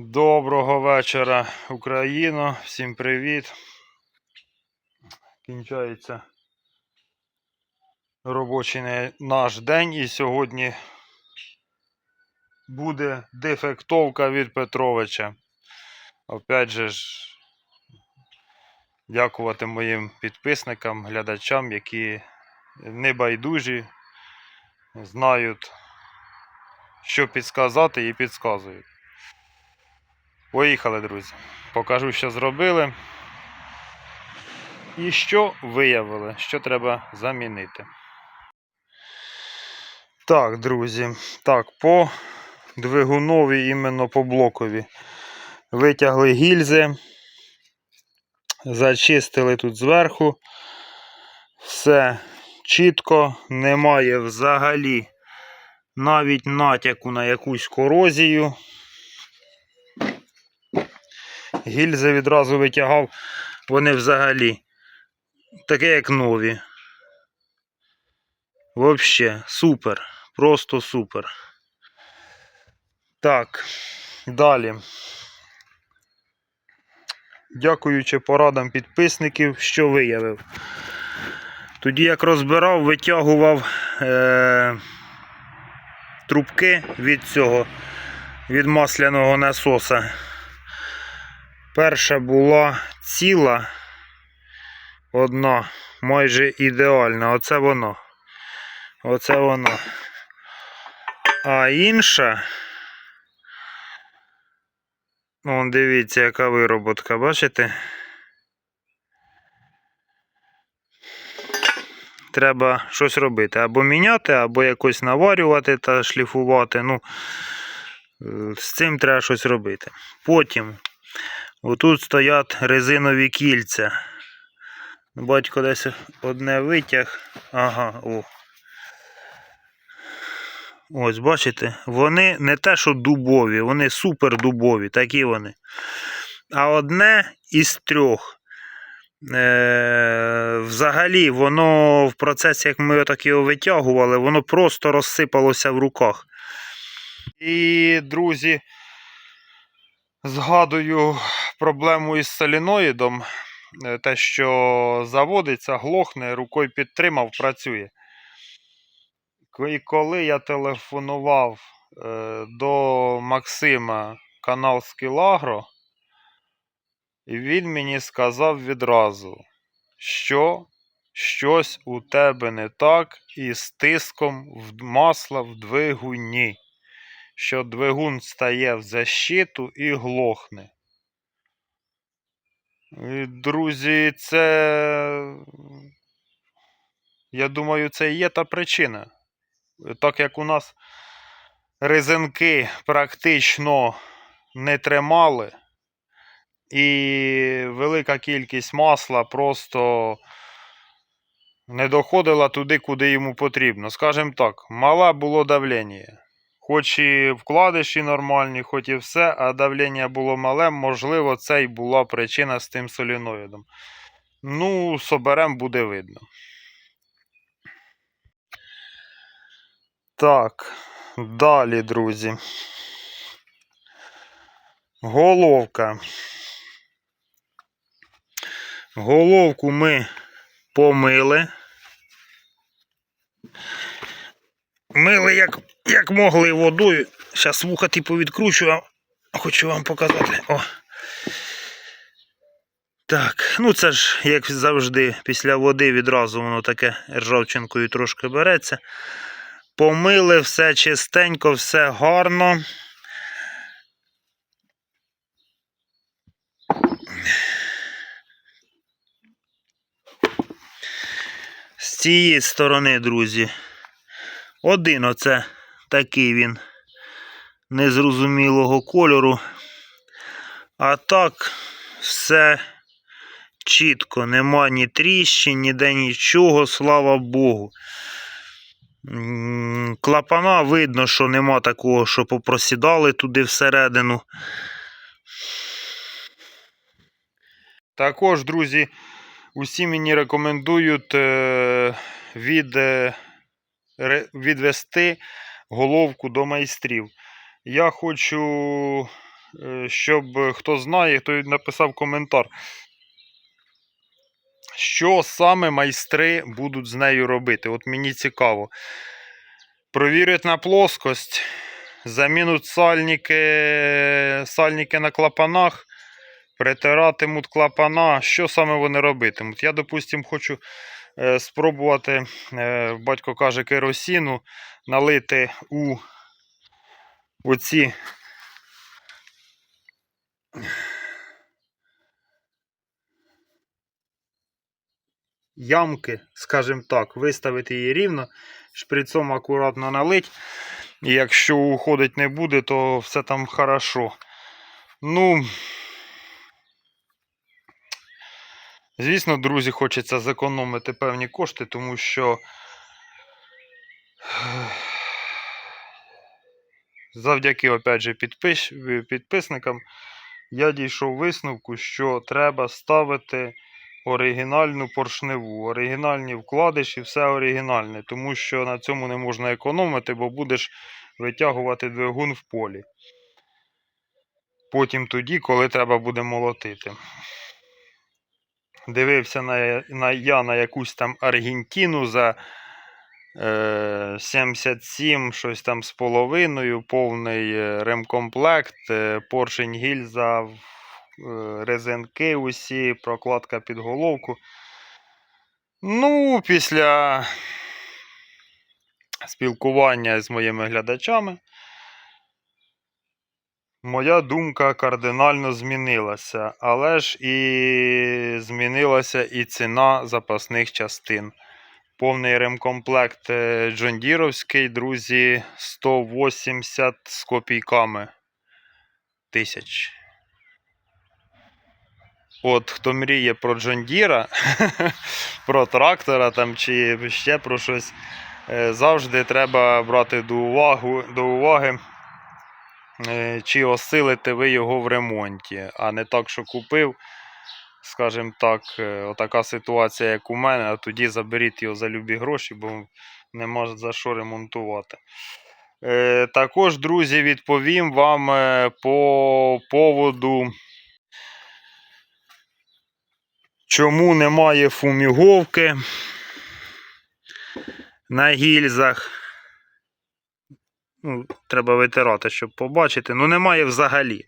Доброго вечора, Україно. Всім привіт. Кінчається робочий наш день і сьогодні буде дефектовка від Петровича. Опять же ж, дякувати моїм підписникам, глядачам, які небайдужі, знають, що підсказати і підсказують. Поїхали, друзі. Покажу, що зробили. І що виявили, що треба замінити. Так, друзі. Так, по двигунові, іменно по блокові. Витягли гільзи. Зачистили тут зверху. Все чітко, немає взагалі навіть натяку на якусь корозію. Гільзи відразу витягав, вони взагалі таке як нові. Вообще, супер. Просто супер. Так, далі. Дякуючи порадам підписників, що виявив. Тоді як розбирав, витягував е- трубки від цього, від масляного насоса. Перша була ціла, одна, майже ідеальна. Оце воно. Оце воно. А інша. Вон дивіться, яка вироботка, бачите? Треба щось робити. Або міняти, або якось наварювати та шліфувати. Ну, е, з цим треба щось робити. Потім Отут стоять резинові кільця. Батько десь одне витяг. Ага, о. Ось, бачите, вони не те, що дубові, вони супер дубові, такі вони. А одне із трьох. Е, взагалі, воно в процесі, як ми так його витягували, воно просто розсипалося в руках. І, друзі, згадую проблему із соліноїдом. Е, Те, що заводиться, глохне, рукою підтримав, працює. І коли я телефонував е, до Максима канал Скілагро, він мені сказав відразу, що щось у тебе не так із тиском масла в двигуні, що двигун стає в защиту і глохне. І, Друзі, це. Я думаю, це і є та причина. Так як у нас резинки практично не тримали, і велика кількість масла просто не доходила туди, куди йому потрібно. Скажімо так, мале було давлення. Хоч і вкладиші нормальні, хоч і все, а давлення було мале, можливо, це й була причина з тим соліноїдом. Ну, соберем буде видно. Так, далі, друзі. Головка. Головку ми помили. Мили як, як могли водою. Зараз вуха типу відкручую, а хочу вам показати. О. Так, ну це ж, як завжди, після води відразу воно таке ржавчинкою трошки береться. Помили все чистенько, все гарно. З цієї сторони, друзі, один оце такий він незрозумілого кольору. А так все чітко, нема ні тріщин, ніде нічого, слава Богу. Клапана видно, що нема такого, що попросідали туди всередину. Також, друзі, усі мені рекомендують е, від, е, відвести головку до майстрів. Я хочу е, щоб хто знає, хто написав коментар. Що саме майстри будуть з нею робити? От мені цікаво. Провірять на плоскость, замінуть сальники, сальники на клапанах, притиратимуть клапана. Що саме вони робитимуть? Я, допустим, хочу спробувати, е, батько каже, керосіну налити у оці ямки, скажімо так, виставити її рівно, шприцом акуратно налить. І якщо уходить не буде, то все там хорошо. Ну, звісно, друзі, хочеться зекономити певні кошти, тому що завдяки, опять же, підпис... підписникам я дійшов висновку, що треба ставити оригінальну поршневу, оригінальні вкладиші, все оригінальне, тому що на цьому не можна економити, бо будеш витягувати двигун в полі. Потім тоді, коли треба буде молотити. Дивився на, на я на якусь там Аргентину за е, 77, щось там з половиною, повний е, ремкомплект, поршень гільза, е, резинки усі, прокладка під головку. Ну, після спілкування з моїми глядачами, моя думка кардинально змінилася, але ж і змінилася і ціна запасних частин. Повний ремкомплект е, Джондіровський, друзі, 180 з копійками тисяч. От хто мріє про Джондіра, про трактора там чи ще про щось, е, завжди треба брати до, увагу, до уваги, чи осилите ви його в ремонті, а не так, що купив. Скажімо так, е, отака ситуація, як у мене, а тоді заберіть його за любі гроші, бо нема за що ремонтувати. Е, також, друзі, відповім вам е, по поводу, чому немає фуміговки на гільзах. Ну, треба витирати, щоб побачити. Ну, немає взагалі.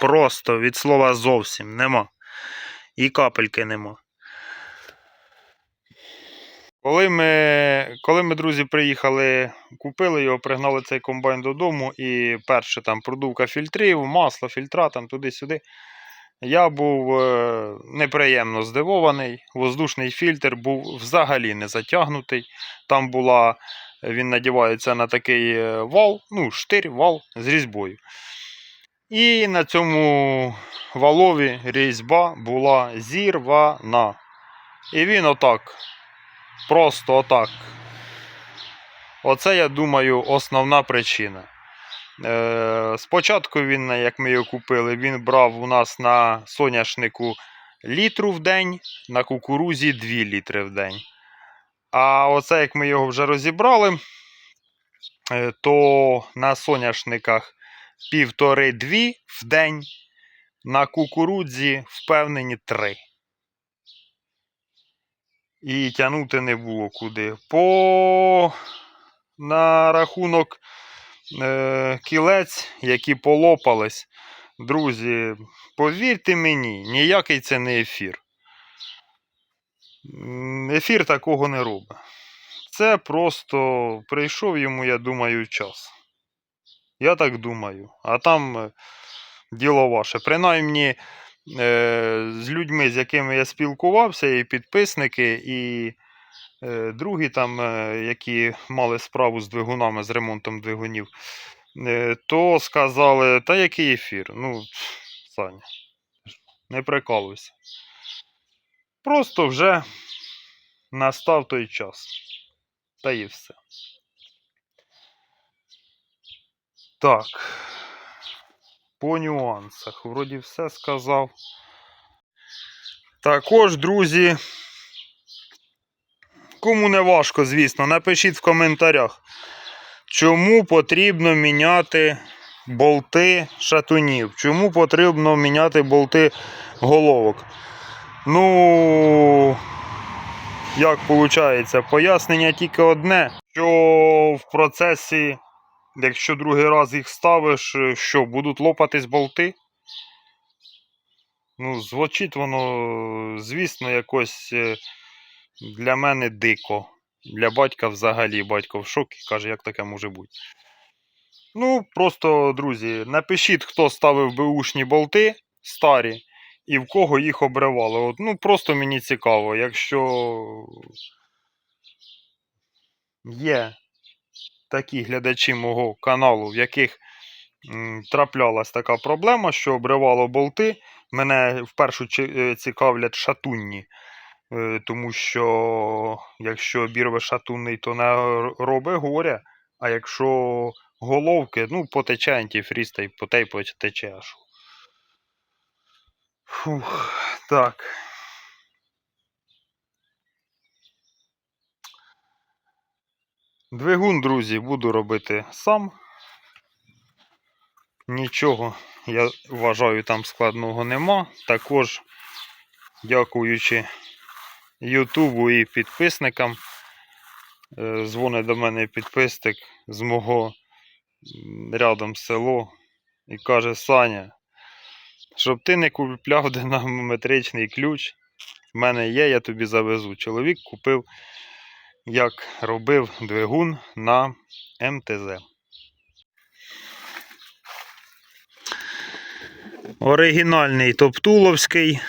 Просто від слова зовсім нема. І капельки нема. Коли ми, коли ми, друзі, приїхали, купили його, пригнали цей комбайн додому, і перше там продувка фільтрів, масло, фільтра, там туди-сюди. Я був е, неприємно здивований. Воздушний фільтр був взагалі не затягнутий. Там була, він надівається на такий е, вал, ну, штир, вал з різьбою. І на цьому валові різьба була зірвана. І він отак. Просто отак. Оце, я думаю, основна причина. Е, спочатку він, як ми його купили, він брав у нас на соняшнику літру в день, на кукурузі 2 літри в день. А оце, як ми його вже розібрали, е, то на соняшниках півтори-дві в день, на кукурудзі впевнені три. І тягнути не було куди. По на рахунок е, кілець, які полопались, друзі, повірте мені, ніякий це не ефір. Ефір такого не робить. Це просто прийшов йому, я думаю, час. Я так думаю. А там е, діло ваше. Принаймні, е, з людьми, з якими я спілкувався, і підписники, і е, другі, там, які мали справу з двигунами, з ремонтом двигунів, то сказали, та який ефір? Ну, Саня, не прикалуйся. Просто вже настав той час. Та і все. Так. По нюансах. Вроді все сказав. Також, друзі. Кому не важко, звісно, напишіть в коментарях, чому потрібно міняти болти шатунів. Чому потрібно міняти болти головок? Ну, як виходить, пояснення тільки одне, що в процесі, якщо другий раз їх ставиш, що будуть лопатись болти? Ну, звучить воно, звісно, якось е, для мене дико. Для батька взагалі батько в шокі, каже, як таке може бути. Ну, просто, друзі, напишіть, хто ставив беушні болти старі і в кого їх обривали. От, ну, просто мені цікаво, якщо є такі глядачі мого каналу, в яких траплялась така проблема, що обривало болти, мене в першу е, цікавлять шатунні. Е, Тому що якщо обірве шатунний, то не робить горя. А якщо головки, ну, потече антифріз, та й по те й потече аж. Фух, так. Двигун, друзі, буду робити сам. Нічого, я вважаю, там складного нема. Також, дякуючи Ютубу і підписникам. Е, Дзвонить до мене підписник з мого рядом село і каже: Саня, щоб ти не купляв динамометричний ключ, в мене є, я тобі завезу. Чоловік купив, як робив двигун на МТЗ. Оригінальний топтуловський.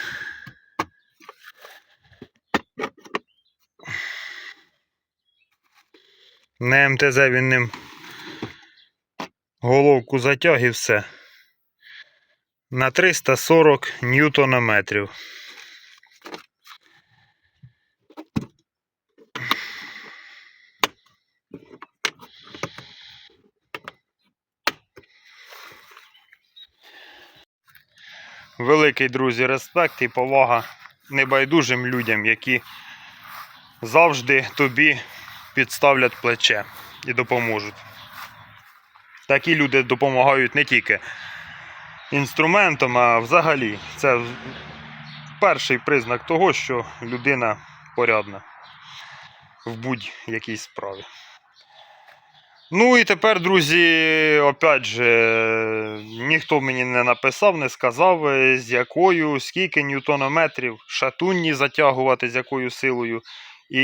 На МТЗ він ним головку затяг і все. На 340 ньютонометрів. Великий друзі, респект і повага небайдужим людям, які завжди тобі підставлять плече і допоможуть. Такі люди допомагають не тільки інструментом, а взагалі. Це перший признак того, що людина порядна в будь-якій справі. Ну і тепер, друзі, опять же, ніхто мені не написав, не сказав, з якою, скільки ньютонометрів шатунні затягувати, з якою силою, і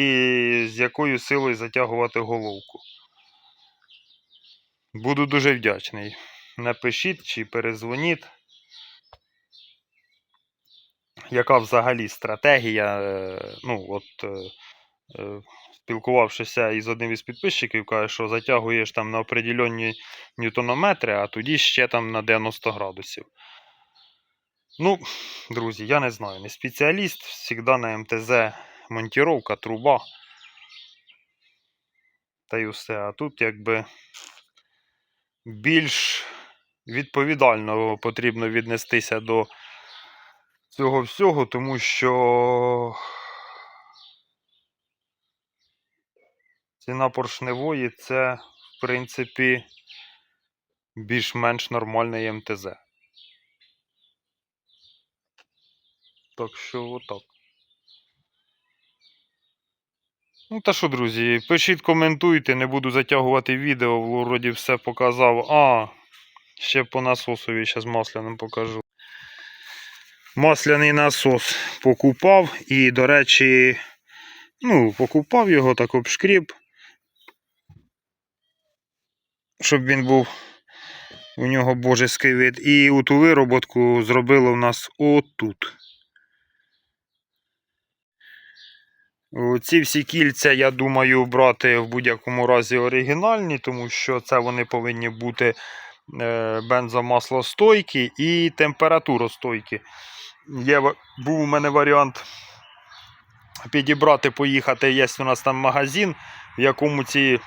з якою силою затягувати головку. Буду дуже вдячний. Напишіть чи перезвоніть. Яка взагалі стратегія? е, Ну, от е, е, спілкувавшися із одним із підписчиків, каже, що затягуєш там на определенні ньютонометри, а тоді ще там на 90 градусів. Ну, друзі, я не знаю, не спеціаліст, завжди на МТЗ монтіровка, труба. Та й усе. А тут якби більш відповідально потрібно віднестися до цього всього, тому що ціна поршневої це, в принципі, більш-менш нормальний МТЗ. Так що отак. Ну та що, друзі, пишіть, коментуйте, не буду затягувати відео, вроді все показав. А, ще по насосові зараз масляним покажу. Масляний насос покупав і, до речі, ну, покупав його так обшкріб, щоб він був у нього божеский вид. І ту вироботку зробили у нас отут. Ці всі кільця, я думаю, брати в будь-якому разі оригінальні, тому що це вони повинні бути бензомаслостойкі і температуростойкі. Є, був у мене варіант підібрати, поїхати. Є у нас там магазин, в якому ці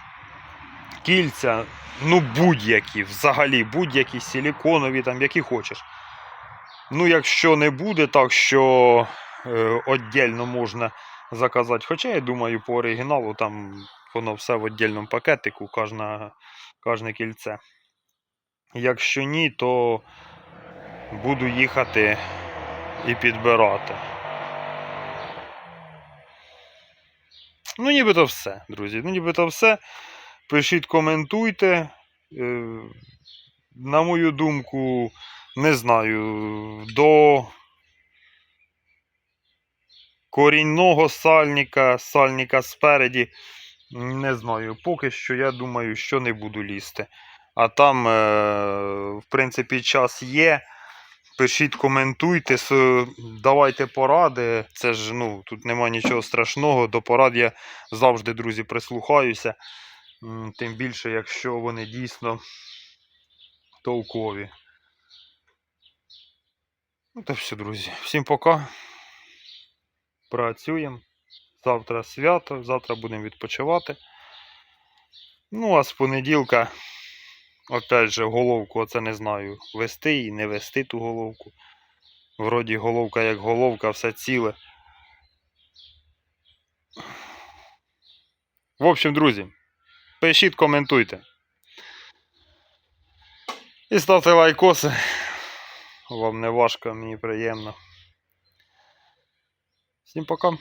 кільця, ну будь-які, взагалі, будь-які силіконові, там, які хочеш. Ну, якщо не буде так, що е, віддільно можна заказати. Хоча я думаю, по оригіналу там воно все в віддільному пакетику, кожне кільце. Якщо ні, то буду їхати і підбирати. Ну, нібито все, друзі. Ну, нібито все. Пишіть, коментуйте. Е, На мою думку, не знаю, до корінного сальника, сальника спереді, не знаю. Поки що я думаю, що не буду лізти. А там, е, в принципі, час є. Пишіть, коментуйте, давайте поради. Це ж ну, тут нема нічого страшного. До порад я завжди, друзі, прислухаюся. Тим більше, якщо вони дійсно толкові. Ну та все, друзі. Всім пока. Працюємо. Завтра свято, завтра будемо відпочивати. Ну, а з понеділка, опять же, головку, оце не знаю, вести і не вести ту головку. Вроді головка як головка, все ціле. В общем, друзі, пишіть, коментуйте. І ставте лайкоси. Вам не важко, мені приємно. Всім пока.